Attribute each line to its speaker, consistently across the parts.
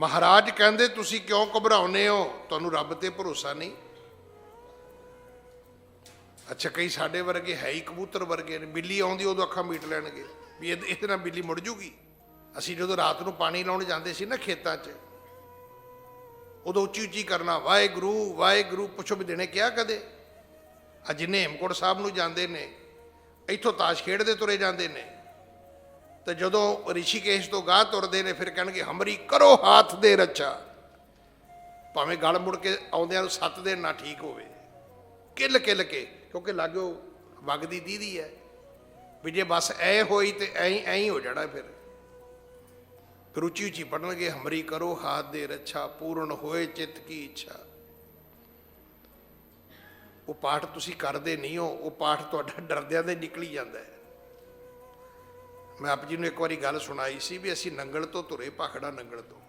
Speaker 1: ਮਹਾਰਾਜ ਕਹਿੰਦੇ, ਤੁਸੀਂ ਕਿਉਂ ਘਬਰਾਉਨੇ ਹੋ? ਤੁਹਾਨੂੰ ਰੱਬ ਤੇ ਭਰੋਸਾ ਨਹੀਂ? ਅੱਛਾ, ਕਈ ਸਾਡੇ ਵਰਗੇ ਹੈ ਹੀ ਕਬੂਤਰ ਵਰਗੇ ਨੇ। ਬਿੱਲੀ ਆਉਂਦੀ, ਉਦੋਂ ਅੱਖਾਂ ਮੀਟ ਲੈਣਗੇ ਵੀ ਇਹਦੇ ਇਹਦੇ ਨਾਲ ਬਿੱਲੀ ਮੁੜ ਜੂਗੀ। ਅਸੀਂ ਜਦੋਂ ਰਾਤ ਨੂੰ ਪਾਣੀ ਲਾਉਣ ਜਾਂਦੇ ਸੀ ਨਾ ਖੇਤਾਂ 'ਚ, ਉਦੋਂ ਉੱਚੀ ਉੱਚੀ ਕਰਨਾ, ਵਾਹਿਗੁਰੂ ਵਾਹਿਗੁਰੂ, ਪੁੱਛੋ ਵੀ ਦੇਣੇ ਕਿਹਾ ਕਦੇ? ਅੱਜ ਜਿੰਨੇ ਸਾਹਿਬ ਨੂੰ ਜਾਂਦੇ ਨੇ, ਇੱਥੋਂ ਤਾਸ਼ ਖੇਡਦੇ ਤੁਰੇ ਜਾਂਦੇ ਨੇ। ਤੇ ਜਦੋਂ ਰਿਸ਼ੀਕੇਸ਼ ਤੋਂ ਗਾਹ ਤੁਰਦੇ ਨੇ, ਫਿਰ ਕਹਿਣਗੇ, ਹਮਰੀ ਕਰੋ ਹੱਥ ਦੇ ਰੱਛਾ। ਭਾਵੇਂ ਗਲ ਮੁੜ ਕੇ ਆਉਂਦਿਆਂ ਨੂੰ ਸੱਤ ਦਿਨ ਨਾ ਠੀਕ ਹੋਵੇ। ਕਿੱਲ ਕਿੱਲ ਕੇ, ਕਿਉਂਕਿ ਲਾਗੋ ਵਗਦੀ ਦੀਦੀ ਹੈ। ਵੀ ਜੇ ਬਸ ਐ ਹੋਈ ਤੇ ਐਂ ਐਂ ਹੀ ਹੋ ਜਾਣਾ ਫਿਰ। ਰੁਚੀ ਉੱਚੀ ਉੱਚੀ ਪੜਨਗੇ ਹਮਰੀ ਕਰੋ ਹਾਥ ਦੇ ਰੱਛਾ, ਪੂਰਨ ਹੋਏ ਚਿੱਤ ਕੀ ਇੱਛਾ। ਉਹ ਪਾਠ ਤੁਸੀਂ ਕਰਦੇ ਨਹੀਂ ਹੋ, ਉਹ ਪਾਠ ਤੁਹਾਡਾ ਡਰਦਿਆਂ ਦੇ ਨਿਕਲੀ ਜਾਂਦਾ ਹੈ। ਮੈਂ ਆਪ ਜੀ ਨੂੰ ਇੱਕ ਵਾਰੀ ਗੱਲ ਸੁਣਾਈ ਸੀ ਵੀ ਅਸੀਂ ਨੰਗਲ ਤੋਂ ਤੁਰੇ ਭਾਖੜਾ ਨੰਗਲ ਤੋਂ।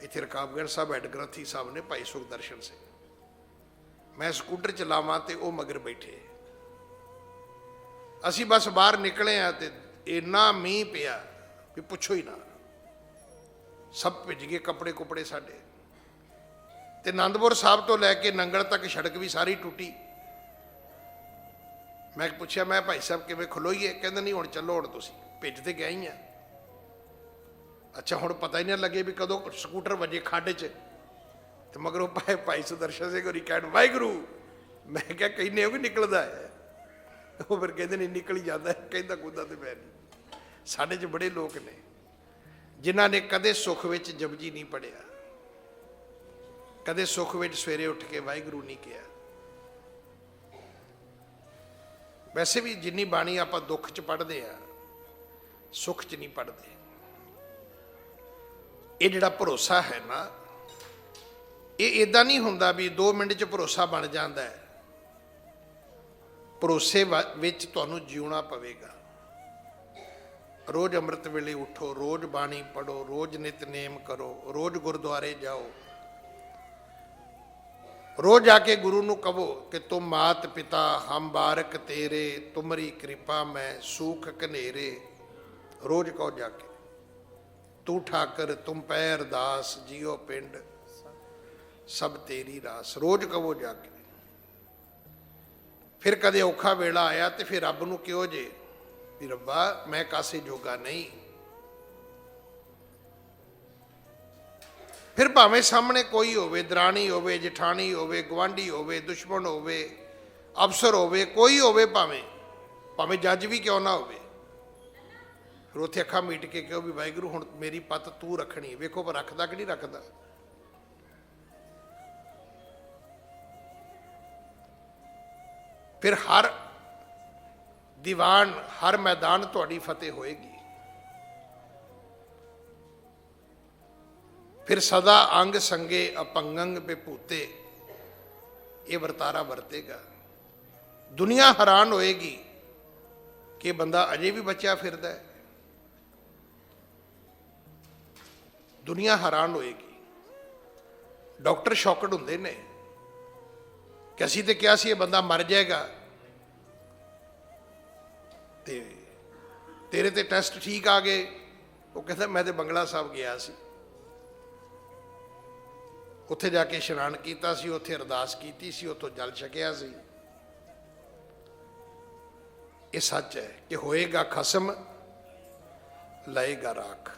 Speaker 1: ਇੱਥੇ ਰਕਾਬਗੜ੍ਹ ਸਾਹਿਬ ਹੈਡ ਗ੍ਰੰਥੀ ਸਾਹਿਬ ਨੇ ਭਾਈ ਸੁਖਦਰਸ਼ਨ ਸਿੰਘ। ਮੈਂ ਸਕੂਟਰ ਚਲਾਵਾਂ ਤੇ ਉਹ ਮਗਰ ਬੈਠੇ। ਅਸੀਂ ਬਸ ਬਾਹਰ ਨਿਕਲੇ ਆ ਤੇ ਇੰਨਾ ਮੀਂਹ ਪਿਆ ਵੀ ਪੁੱਛੋ ਹੀ ਨਾ। ਸਭ ਭਿੱਜ ਗਏ ਕੱਪੜੇ ਕੁਪੜੇ ਸਾਡੇ। ਤੇ ਆਨੰਦਪੁਰ ਸਾਹਿਬ ਤੋਂ ਲੈ ਕੇ ਨੰਗਲ ਤੱਕ ਸੜਕ ਵੀ ਸਾਰੀ ਟੁੱਟੀ। ਮੈਂ ਪੁੱਛਿਆ, ਮੈਂ ਭਾਈ ਸਾਹਿਬ ਕਿਵੇਂ ਖਲੋਈਏ? ਕਹਿੰਦਾ, ਨਹੀਂ, ਹੁਣ ਚੱਲੋ, ਹੁਣ ਤੁਸੀਂ। ਭਿੱਜ ਤੇ ਗਏ ਹੀ ਆ। ਅੱਛਾ, ਹੁਣ ਪਤਾ ਹੀ ਨਾ ਲੱਗੇ ਵੀ ਕਦੋਂ ਸਕੂਟਰ ਵੱਜੇ ਖੱਡ 'ਚ। ਤੇ ਉਹ ਭਾਈ ਭਾਈ ਸੁਦਰਸ਼ਨ ਸਿੰਘ ਹੋਰੀ ਕਹਿਣ, ਵਾਹਿਗੁਰੂ, ਮੈਂ ਕਿਹਾ ਕਹਿੰਦੇ ਉਹ ਵੀ ਨਿਕਲਦਾ ਹੈ? ਉਹ ਫਿਰ ਕਹਿੰਦੇ ਨਹੀਂ ਨਿਕਲ ਹੀ ਜਾਂਦਾ ਕਹਿੰਦਾ, ਕੁੰਦਾ ਤੇ ਮੈਂ ਨਹੀਂ। ਸਾਡੇ 'ਚ ਬੜੇ ਲੋਕ ਨੇ, ਜਿਨ੍ਹਾਂ ਨੇ ਕਦੇ ਸੁੱਖ ਵਿੱਚ ਜਪਜੀ ਨਹੀਂ ਪੜਿਆ। ਕਦੇ ਸੁੱਖ ਵਿੱਚ ਸਵੇਰੇ ਉੱਠ ਕੇ ਵਾਹਿਗੁਰੂ ਨਹੀਂ ਕਿਹਾ। ਵੈਸੇ ਵੀ ਜਿੰਨੀ ਬਾਣੀ ਆਪਾਂ ਦੁੱਖ 'ਚ ਪੜ੍ਹਦੇ ਆ, ਸੁੱਖ 'ਚ ਨਹੀਂ ਪੜ੍ਹਦੇ। ਇਹ ਜਿਹੜਾ ਭਰੋਸਾ ਹੈ ਨਾ, ਇਹ ਇਦਾਂ ਨਹੀਂ ਹੁੰਦਾ ਵੀ 2 ਮਿੰਟ 'ਚ ਭਰੋਸਾ ਬਣ ਜਾਂਦਾ ਹੈ। ਭਰੋਸੇ ਵ- ਵਿੱਚ ਤੁਹਾਨੂੰ ਜਿਉਣਾ ਪਵੇਗਾ। ਰੋਜ਼ ਅੰਮ੍ਰਿਤ ਵੇਲੇ ਉਠੋ, ਰੋਜ਼ ਬਾਣੀ ਪੜੋ ਰੋਜ਼ ਨਿਤਨੇਮ ਕਰੋ, ਰੋਜ਼ ਗੁਰਦੁਆਰੇ ਜਾਓ। ਰੋਜ਼ ਜਾ ਕੇ ਗੁਰੂ ਨੂੰ ਕਹੋ ਕਿ ਤੂੰ ਮਾਤ ਪਿਤਾ, ਹਮ ਬਾਰਕ ਤੇਰੇ, ਤੁਮਰੀ ਕਿਰਪਾ ਮੈਂ, ਸੂਖ ਕਨੇਰੇ ਰੋਜ਼ ਕਹੋ ਜਾ ਕੇ। ਤੂੰ ਠਾਕਰ ਤੁਮ ਪੈਰ ਦਾਸ ਜਿਉ ਪਿੰਡ, ਸਭ ਤੇਰੀ ਰਾਸ। ਰੋਜ਼ ਕਹੋ ਜਾ ਕੇ। ਫਿਰ ਕਦੇ ਔਖਾ ਵੇਲਾ ਆਇਆ ਤੇ ਫਿਰ ਰੱਬ ਨੂੰ ਕਿਹੋ ਜੇ? ਵੀ ਰੱਬਾ, ਮੈਂ ਕਾਸੇ ਜੋਗਾ ਨਹੀਂ। ਫਿਰ ਭਾਵੇਂ ਸਾਹਮਣੇ ਕੋਈ ਹੋਵੇ, ਦਰਾਣੀ ਹੋਵੇ, ਜਠਾਣੀ ਹੋਵੇ ਗਵਾਂਢੀ ਹੋਵੇ, ਦੁਸ਼ਮਣ ਹੋਵੇ, ਅਫਸਰ ਹੋਵੇ, ਕੋਈ ਹੋਵੇ ਭਾਵੇਂ ਭਾਵੇਂ ਜੱਜ ਵੀ ਕਿਉਂ ਨਾ ਹੋਵੇ। ਫਿਰ ਉੱਥੇ ਅੱਖਾਂ ਮੀਟ ਕੇ ਕਿਹਾ ਵੀ ਵਾਹਿਗੁਰੂ, ਹੁਣ ਮੇਰੀ ਪੱਤ ਤੂੰ ਰੱਖਣੀ ਵੇਖੋ ਪਰ ਰੱਖਦਾ ਕਿ ਨਹੀਂ ਰੱਖਦਾ? ਫਿਰ ਹਰ ਦੀਵਾਨ, ਹਰ ਮੈਦਾਨ ਤੁਹਾਡੀ ਫਤਿਹ ਹੋਏਗੀ। ਫਿਰ ਸਦਾ ਅੰਗ ਸੰਗੇ ਅਪੰਗੰਗ ਬੇਪੂਤੇ ਇਹ ਵਰਤਾਰਾ ਵਰਤੇਗਾ। ਦੁਨੀਆ ਹੈਰਾਨ ਹੋਏਗੀ ਕਿ ਬੰਦਾ ਅਜੇ ਵੀ ਬਚਿਆ ਫਿਰਦਾ ਹੈ। ਦੁਨੀਆ ਹੈਰਾਨ ਹੋਏਗੀ। ਡਾਕਟਰ ਸ਼ੌਕਡ ਹੁੰਦੇ ਨੇ ਕਿ ਅਸੀਂ ਤੇ ਕਿਹਾ ਸੀ ਇਹ ਬੰਦਾ ਮਰ ਜਾਏਗਾ। ਤੇ ਤੇਰੇ ਤੇ ਟੈਸਟ ਠੀਕ ਆ ਗਏ। ਉਹ ਕਹਿੰਦਾ, ਮੈਂ ਤੇ ਬੰਗਲਾ ਸਾਹਿਬ ਗਿਆ ਸੀ। ਉੱਥੇ ਜਾ ਕੇ ਇਸ਼ਨਾਨ ਕੀਤਾ ਸੀ, ਉੱਥੇ ਅਰਦਾਸ ਕੀਤੀ ਸੀ, ਉੱਥੋਂ ਜਲ ਛਕਿਆ ਸੀ। ਇਹ ਸੱਚ ਹੈ ਕਿ ਹੋਏਗਾ ਖਸਮ, ਲਏਗਾ ਰਾਖ।